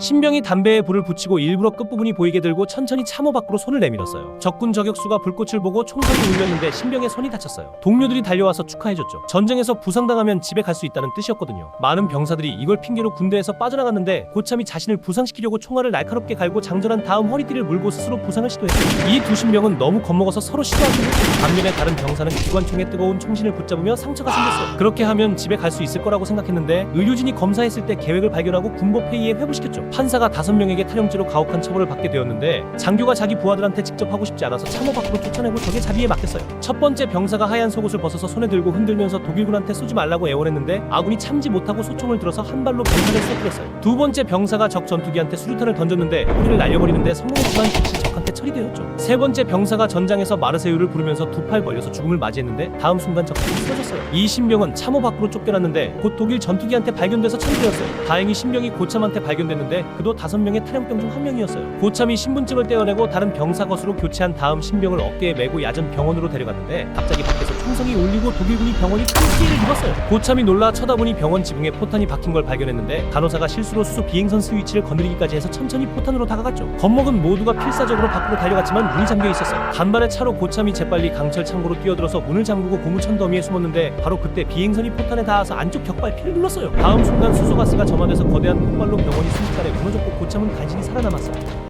신병이 담배에 불을 붙이고 일부러 끝부분이 보이게 들고 천천히 참호 밖으로 손을 내밀었어요. 적군 저격수가 불꽃을 보고 총성이 울렸는데 신병의 손이 다쳤어요. 동료들이 달려와서 축하해줬죠. 전쟁에서 부상당하면 집에 갈 수 있다는 뜻이었거든요. 많은 병사들이 이걸 핑계로 군대에서 빠져나갔는데 고참이 자신을 부상시키려고 총알을 날카롭게 갈고 장전한 다음 허리띠를 물고 스스로 부상을 시도했어요. 이 두 신병은 너무 겁먹어서 서로 시도하기로 했어요. 반면에 다른 병사는 기관총에 뜨거운 총신을 붙잡으며 상처가 생겼어요. 그렇게 하면 집에 갈 수 있을 거라고 생각했는데 의료진이 검사했을 때 계획을 발견하고 군법 회의에 회부시켰죠. 판사가 다섯 명에게 탈영죄로 가혹한 처벌을 받게 되었는데 장교가 자기 부하들한테 직접 하고 싶지 않아서 참호 밖으로 쫓아내고 적의 자리에 맡겼어요. 첫 번째 병사가 하얀 속옷을 벗어서 손에 들고 흔들면서 독일군한테 쏘지 말라고 애원했는데 아군이 참지 못하고 소총을 들어서 한 발로 병사를 쏘뜨렸어요. 두 번째 병사가 적 전투기한테 수류탄을 던졌는데 꼬리를 날려버리는데 성공했지만 즉시 적한테 처리되었죠. 세 번째 병사가 전장에서 마르세유를 부르면서 두 팔 벌려서 죽음을 맞이했는데 다음 순간 적군이 쓰러졌어요. 이 신병은 참호 밖으로 쫓겨났는데 곧 독일 전투기한테 발견돼서 처리되었어요. 다행히 신병이 고참한테 발견됐는데 그도 다섯 명의 탈영병 중 한 명이었어요. 고참이 신분증을 떼어내고 다른 병사 것으로 교체한 다음 신병을 어깨에 메고 야전 병원으로 데려갔는데 갑자기 밖에서 총성이 울리고 독일군이 병원이 큰 피해를 입었어요. 고참이 놀라 쳐다보니 병원 지붕에 포탄이 박힌 걸 발견했는데 간호사가 실수로 수소 비행선 스위치를 건드리기까지 해서 천천히 포탄으로 다가갔죠. 겁먹은 모두가 필사적으 로 밖으로 달려갔지만 문이 잠겨 있었어요. 간발의 차로 고참이 재빨리 강철 창고로 뛰어들어서 문을 잠그고 고무 천 더미에 숨었는데 바로 그때 비행선이 포탄에 닿아서 안쪽 격발 피를 눌렀어요. 다음 순간 수소가스가 점화돼서 거대한 폭발로 병원이 순식간에 무너졌고 고참은 간신히 살아남았어요.